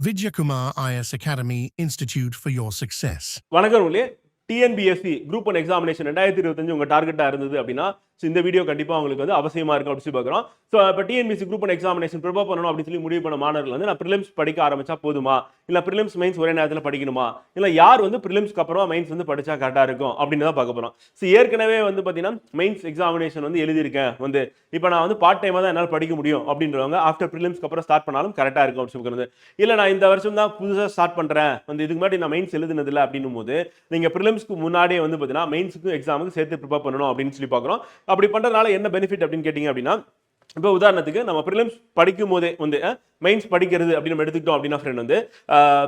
Vidyakumar IS Academy Institute for your success. வணக்கம் உங்களே TNPSC group one examination ரெண்டாயிரத்தி இருபத்தஞ்சு உங்கள் டார்கெட்டாக இருந்தது அப்படின்னா ஸோ இந்த வீடியோ கண்டிப்பாக உங்களுக்கு வந்து அவசியமாக இருக்கும் அப்படின்னு சொல்லி பார்க்குறோம். ஸோ இப்போ TNPSC group one examination prepare பண்ணணும் அப்படின்னு சொல்லி முடிவு பண்ண மாணவர்கள் வந்து நான் ப்ரிலிம்ஸ் படிக்க ஆரம்பிச்சா போதுமா? இல்லை ப்ரிலிம்ஸ் மெயின்ஸ் ஒரே நேரத்தில் படிக்கணுமா? இல்லை யார் வந்து ப்ரிலிம்ஸ்க்கு அப்புறம் மெயின்ஸ் வந்து படித்தா கரெக்டாக இருக்கும் அப்படின்னு தான் பார்க்க போகிறோம் ஸோ ஏற்கனவே வந்து பார்த்தீங்கன்னா மெயின்ஸ் எக்ஸாமினேஷன் வந்து எழுதியிருக்கேன். வந்து இப்போ நான் வந்து பார்ட் டைமாக தான் என்னால் படிக்க முடியும் அப்படின்றவங்க ஆஃப்டர் ப்ரிலிம்ஸ்க்கு அப்புறம் ஸ்டார்ட் பண்ணாலும் கரெக்டாக இருக்கும் அப்படின்னு சொல்லுறது இல்லை நான் இந்த வருஷம் தான் புதுசாக ஸ்டார்ட் பண்ணுறேன் வந்து இதுக்கு முன்னாடி நான் மெயின்ஸ் எழுதுனதில்லை அப்படின்னும் போது நீங்கள் ப்ரிலிம்ஸ்க்கு முன்னாடியே வந்து பார்த்தீங்கன்னா மெயின்ஸுக்கும் எக்ஸாமுக்கு சேர்த்து ப்ரிப்பேர் பண்ணணும் அப்படின்னு சொல்லி பார்க்குறோம். அப்படி பண்ணுறதுனால என்ன பெனிஃபிட் அப்படின்னு கேட்டிங்க அப்படின்னா இப்போ உதாரணத்துக்கு நம்ம ப்ரிலிம்ஸ் படிக்கும் போதே வந்து மெயின்ஸ் படிக்கிறது அப்படின்னு நம்ம எடுத்துக்கிட்டோம் அப்படின்னா ஃப்ரெண்ட் வந்து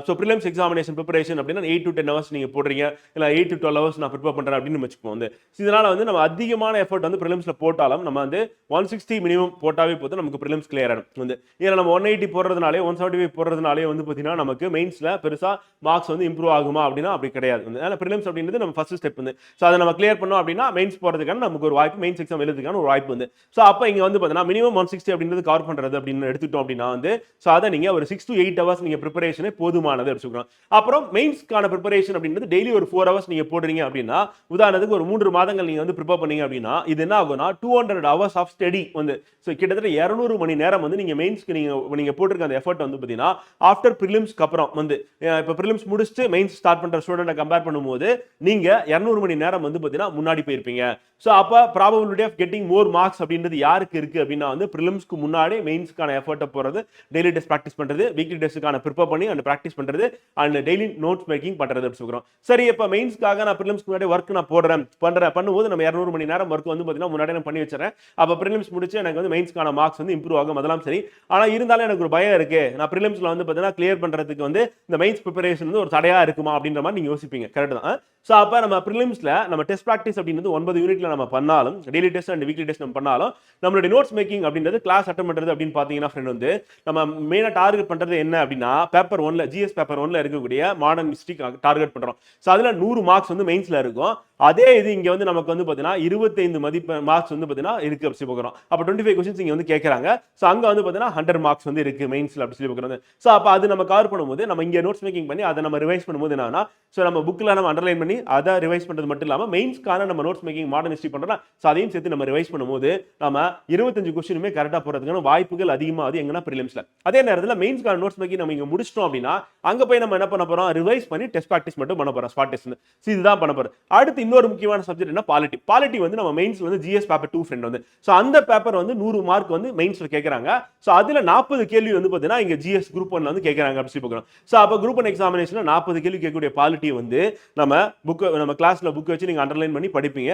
ஸோ ப்ரிலிம்ஸ் எக்ஸாமினேஷன் ப்ரிப்பரேஷன் அப்படின்னா எயிட் டு டென் ஹவர்ஸ் நீங்கள் போடுறீங்க. இல்லை எயிட் டு டுவெல் ஹவர்ஸ் நான் ப்ரிப்பேர் பண்ணுறேன் அப்படின்னு வச்சுப்போம் வந்து. இதனால் வந்து நம்ம அதிகமான எஃபர்ட் வந்து ப்ரிலிம்ஸில் போட்டாலும் நம்ம வந்து ஒன் சிக்ஸ்டி மினிமம் போட்டாவே போதும் நமக்கு ப்ரிலிம்ஸ் கிளியர் ஆகிடும் வந்து. ஏன்னா நம்ம ஒன் எயிட்டி போடுறதுனாலே ஒன் செவன்ட்டி ஃபைவ் போடுறதுனாலே வந்து பார்த்தீங்கன்னா நமக்கு மெயின்ஸில் பெருசாக மார்க்ஸ் வந்து இம்ப்ரூவ் ஆகுமா அப்படின்னா அப்படி கிடையாது வந்து. ஏன்னா ப்ரிலிம்ஸ் அப்படின்றது நம்ம ஃபஸ்ட் ஸ்டெப் வந்து. ஸோ அதை நம்ம கிளியர் பண்ணோம் அப்படின்னா மெயின்ஸ் போகிறதுக்கான நமக்கு ஒரு வாய்ப்பு மெயின்ஸ் எக்ஸாம் எழுதுக்கான ஒரு வாய்ப்பு வந்து. ஸோ அப்போ இங்கே வந்து பார்த்தீங்கன்னா மினிமம் ஒன் சிக்ஸ்டி அப்படின்றது கவர் பண்ணுறது அப்படின்னு எடுத்துட்டோம் அப்படின்னா வந்து ஸோ அதை நீங்கள் ஒரு சிக்ஸ் டு எயிட் ஹவர்ஸ் நீங்கள் ப்ரிப்பரேஷனே போதுமானது எடுத்துக்கிறோம் அப்புறம் மெயின்ஸ்க்கான ப்ரிப்பரேஷன் அப்படின்றது டெய்லி ஒரு ஃபோர் ஹவர்ஸ் நீங்கள் போடுறீங்க அப்படின்னா உதாரணத்துக்கு ஒரு மூன்று மாதங்கள் நீங்கள் வந்து ப்ரிப்பேர் பண்ணீங்க அப்படின்னா இது என்ன ஆகும்னா two hundred hours of study வந்து ஸோ கிட்டத்தட்ட இரநூறு மணி நேரம் வந்து நீங்கள் மெயின்ஸ்க்கு நீங்கள் நீங்கள் போட்டிருக்க அந்த எஃபர்ட் வந்து பார்த்தீங்கன்னா ஆஃப்டர் ப்ரிலிம்ஸ்க்கு அப்புறம் வந்து இப்போ ப்ரிலிம்ஸ் முடிச்சுட்டு மெயின்ஸ் ஸ்டார்ட் பண்ணுற ஸ்டூடெண்ட்டை கம்பேர் பண்ணும்போது நீங்கள் இரநூறு மணி நேரம் வந்து பார்த்தீங்கன்னா முன்னாடி போயிருப்பீங்க. ஸோ அப்போ probability of getting more marks அப்படின்றது யாருக்கு இருக்குது அப்படின்னு வந்து ப்ரிலிம்ஸ்க்கு முன்னாடி மெயின்ஸ்க்கான எஃபர்ட்டை போகிறது டெய்லி டெஸ்ட் ப்ராக்டிஸ் பண்ணுறது வீக்லி டெஸ்ட்டுக்கான ப்ரிப்பேர் பண்ணி அந்த ப்ராக்டிஸ் பண்ணுறது அண்ட் டெய்லி நோட்ஸ் மேக்கிங் பண்ணுறது அப்படின்னு சொல்கிறோம் சரி இப்போ மெயின்ஸ்க்காக நான் ப்ரிலிம்ஸ்க்கு முன்னாடி ஒர்க் நான் போடுறேன் பண்ணுறேன் பண்ணும்போது நம்ம இரநூறு மணி நேரம் ஒர்க் வந்து பார்த்தீங்கன்னா முன்னாடி நான் பண்ணி வச்சுறேன் அப்போ ப்ரிலிம்ஸ் முடிச்சு எனக்கு வந்து மெயின்ஸ்க்கான மார்க்ஸ் வந்து இம்ப்ரூவ் ஆகும் அதெல்லாம் சரி. ஆனால் இருந்தாலும் எனக்கு ஒரு பயம் இருக்கு. நான் ப்ரிலிம்ஸில் வந்து பார்த்தீங்கன்னா கிளியர் பண்ணுறதுக்கு வந்து இந்த மெயின்ஸ் ப்ரிப்பரேஷன் வந்து ஒரு தடையாக இருக்குமா அப்படின்ற மாதிரி நீங்கள் யோசிப்பீங்க. கரெக்ட் தான். ஸோ அப்போ நம்ம ப்ரிலிம்ஸில் நம்ம டெஸ்ட் ப்ராக்டிஸ் அப்படின்றது ஒன்பது யூனிட்ல நம்ம பண்ணாலும் daily test and weekly test நம்ம பண்ணாலும் நம்மளுடைய நோட்ஸ் மேக்கிங் அப்படின்றது கிளாஸ் அட்டன் பண்ணுறது அப்படின்னு பார்த்தீங்கன்னா ஃப்ரெண்ட் வந்து நம்ம மெயினாக டார்கெட் பண்ணுறது என்ன அப்படின்னா பேப்பர் ஒன்ல ஜிஎஸ் பேப்பர் ஒன்ல இருக்கக்கூடிய மாடர்ன் ஹிஸ்ட்ரி டார்கெட் பண்ணுறோம் ஸோ அதில் நூறு மார்க்ஸ் வந்து மெயின்ஸில் இருக்கும். அதே இது இங்கே வந்து நமக்கு வந்து பார்த்தீங்கன்னா இருபத்தைந்து மதிப்பு மார்க்ஸ் வந்து பார்த்தீங்கன்னா இருக்குது அப்படி சொல்லி பார்க்குறோம். அப்போ டுவெண்ட்டி ஃபைவ் கொஸ்டின்ஸ் இங்கே வந்து கேட்குறாங்க ஸோ அங்கே வந்து பார்த்தீங்கன்னா ஹண்ட்ரட் மார்க்ஸ் வந்து இருக்கு மெயின்ஸில் அப்படி சொல்லி பார்க்குறது. ஸோ அப்போ அது நம்ம கவர் பண்ணும்போது நம்ம இங்கே நோட்ஸ் மேக்கிங் பண்ணி அதை நம்ம ரிவைஸ் பண்ணும்போது என்னன்னா ஸோ நம்ம புக்கில் நம்ம அண்டர்லைன் பண்ணி அதை ரிவைஸ் பண்ணுறது மட்டும் இல்லாமல் மெயின்ஸ்க்கான நம்ம நோட்ஸ் மேக்கிங் மாடர்ன் ஹிஸ்ட்ரி பண்ணுறோம் ஸோ அதையும் சேர்த்து நம்ம ரிவைஸ் பண்ணும்போது நம்ம இருபத்தஞ்சு கொஸ்டினுமே கரெக்டாக போகிறதுக்கான வாய்ப்புகள் அதிகமாக அது எங்கன்னா ப்ரிலிம்ஸில் அதே நேரத்தில் மெயின்ஸ்க்கான நோட்ஸ் மேக்கிங் நம்ம இங்கே முடிச்சிட்டோம் அப்படின்னா அங்கே போய் நம்ம என்ன பண்ண போகிறோம் ரிவைஸ் பண்ணி டெஸ்ட் ப்ராக்டிஸ் மட்டும் பண்ண போகிறோம் ஸ்பாட் டெஸ்ட் ஸோ இதுதான் பண்ண போகிறோம் அடுத்து இன்னொரு முக்கியமான சப்ஜெக்ட் என்ன? பாலிட்டி பாலிட்டி வந்து நம்ம மெயின்ஸ்ல வந்து ஜிஎஸ் பேப்பர் டூ ஃப்ரெண்ட் வந்து. ஸோ அந்த பேப்பர் வந்து நூறு மார்க் வந்து மெயின்ஸ்ல கேட்குறாங்க ஸோ அதில் நாற்பது கேள்வி வந்து பார்த்தீங்கன்னா இங்கே ஜிஎஸ் குரூப் ஒன்ல வந்து கேட்குறாங்க அப்படின்னு சொல்லி பார்க்குறோம் ஸோ அப்போ குரூப் ஒன் எக்ஸாமினேஷன் நாற்பது கேள்வி கேட்கக்கூடிய பாலிட்டி வந்து நம்ம புக் நம்ம கிளாஸ்ல புக் வச்சு நீங்கள் அண்டர்லைன் பண்ணி படிப்பீங்க.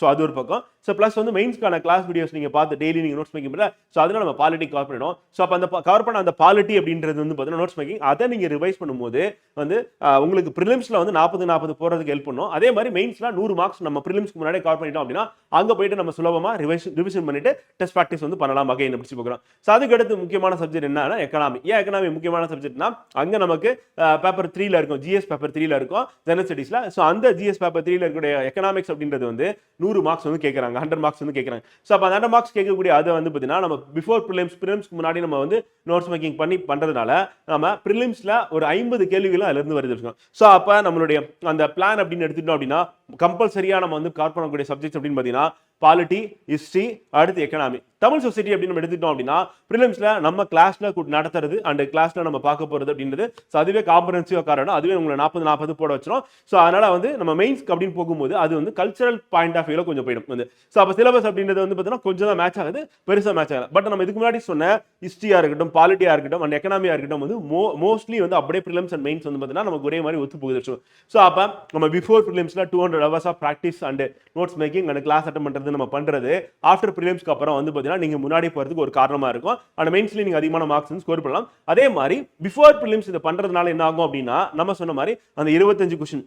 ஸோ அது ஒரு பக்கம். ஸோ ப்ளஸ் வந்து மெயின்ஸ்க்கான கிளாஸ் வீடியோஸ் நீங்கள் பார்த்து டெய்லி நீங்கள் நோட்ஸ் மேக்கிங் பண்ணல ஸோ அதனால நம்ம பாலிட்டி கவர் பண்ணிடும் ஸோ அப்போ அந்த கவர் பண்ண அந்த பாலிட்டி அப்படின்றது வந்து பார்த்தீங்கன்னா நோட்ஸ் மேக்கிங் அதை நீங்கள் ரிவைஸ் பண்ணும்போது வந்து உங்களுக்கு ப்ரிலிம்ஸில் வந்து நாற்பது நாற்பது போகிறதுக்கு ஹெல்ப் பண்ணும். அதே மாதிரி மெயின்ஸ்லாம் நூறு மார்க்ஸ் நம்ம ப்ரிலிம்ஸ்க்கு முன்னாடி கவர் பண்ணிட்டோம் அப்படின்னா அங்கே போயிட்டு நம்ம சுலபமாக ரிவைஸ் ரிவிஷன் பண்ணிட்டு டெஸ்ட் ப்ராக்டிஸ் வந்து பண்ணலாம் வகை பிடிச்சி பார்க்குறோம். ஸோ அதுக்கு அடுத்து முக்கியமான சப்ஜெக்ட் என்னன்னா எக்கனாமி ஏன் எக்கனாமி முக்கியமான சப்ஜெக்ட்னா அங்கே நமக்கு பேப்பர் த்ரீல இருக்கும் ஜிஎஸ் பேப்பர் த்ரீல இருக்கும் ஜெனரல் ஸ்டடிஸில் ஸோ அந்த ஜிஎஸ் பேப்பர் த்ரீல இருக்கக்கூடிய எக்கனாமிக்ஸ் அப்படின்றது வந்து நூறு மார்க்ஸ் வந்து கேட்குறாங்க ஹண்ட்ரட் மார்க்ஸ் வந்து கேட்குறாங்க ஸோ அப்போ ஹண்ட்ரட் மார்க்ஸ் கேட்கக்கூடிய அதை வந்து பார்த்தீங்கன்னா நம்ம பிஃபோர் ப்ரிலிம்ஸ் ப்ரிலிம்ஸ்க்கு முன்னாடி நம்ம வந்து நோட்ஸ் மேக்கிங் பண்ணி பண்ணுறதுனால நம்ம ப்ரிலிம்ஸில் ஒரு ஐம்பது கேள்விகளும் அதுலேருந்து வருது. ஸோ அப்போ நம்மளுடைய அந்த பிளான் அப்படின்னு எடுத்துட்டோம் அப்படின்னா கம்பல்சரியாக நம்ம வந்து கவர் பண்ணக்கூடிய சப்ஜெக்ட்ஸ் அப்படின்னு பார்த்தீங்கன்னா பாலிட்டி ஹிஸ்ட்ரி அடுத்து எக்கனாமி தமிழ் சொசைட்டி அப்படின்னு நம்ம எடுத்துட்டோம் அப்படின்னா ப்ரிலிம்ஸில் நம்ம கிளாஸில் நடத்துறது அண்ட் கிளாஸில் நம்ம பார்க்க போகிறது அப்படின்றது ஸோ அதுவே காம்பரன்சிவ் காரணம் அதுவே உங்களை நாற்பது நாற்பது போட வச்சிடும் ஸோ அதனால் வந்து நம்ம மெயின்ஸ் அப்படின்னு போகும்போது அது வந்து கல்ச்சரல் பாயிண்ட் ஆஃப் வியூவில் கொஞ்சம் போயிடும் வந்து. ஸோ அப்போ சிலபஸ் அப்படின்றது வந்து பார்த்தீங்கன்னா கொஞ்சம் தான் மேட்ச் ஆகுது பெருசாக மேட்ச் ஆகல. பட் நம்ம இதுக்கு முன்னாடி சொன்ன ஹிஸ்ட்ரியாக இருக்கட்டும் பாலிட்டியாக இருக்கட்டும் அண்ட் எக்கனாமியாக இருக்கட்டும் வந்து மோ மோஸ்ட்லி வந்து அப்படியே ப்ரிலிம்ஸ் அண்ட் மெயின்ஸ் வந்து பார்த்தீங்கன்னா நமக்கு ஒரே மாதிரி ஒத்து போகுது. ஸோ அப்போ நம்ம before ப்ரிலிம்ஸில் two hundred hours of practice and notes making and class attend வந்து நம்ம பண்றது. ஆஃப்டர் ப்ரிலிம்ஸ்க்கு அப்புறம் வந்து பார்த்தீங்கன்னா நீங்க முன்னாடி போறதுக்கு ஒரு காரணமா இருக்கும். ஆனால் மெயின்ஸ்ல நீங்க அதிகமான மார்க்ஸ் வந்து ஸ்கோர் பண்ணலாம். அதே மாதிரி பிஃபோர் ப்ரிலிம்ஸ் இதை பண்றதுனால என்ன ஆகும் அப்படின்னா நம்ம சொன்ன மாதிரி அந்த இருபத்தஞ்சு கொஷின்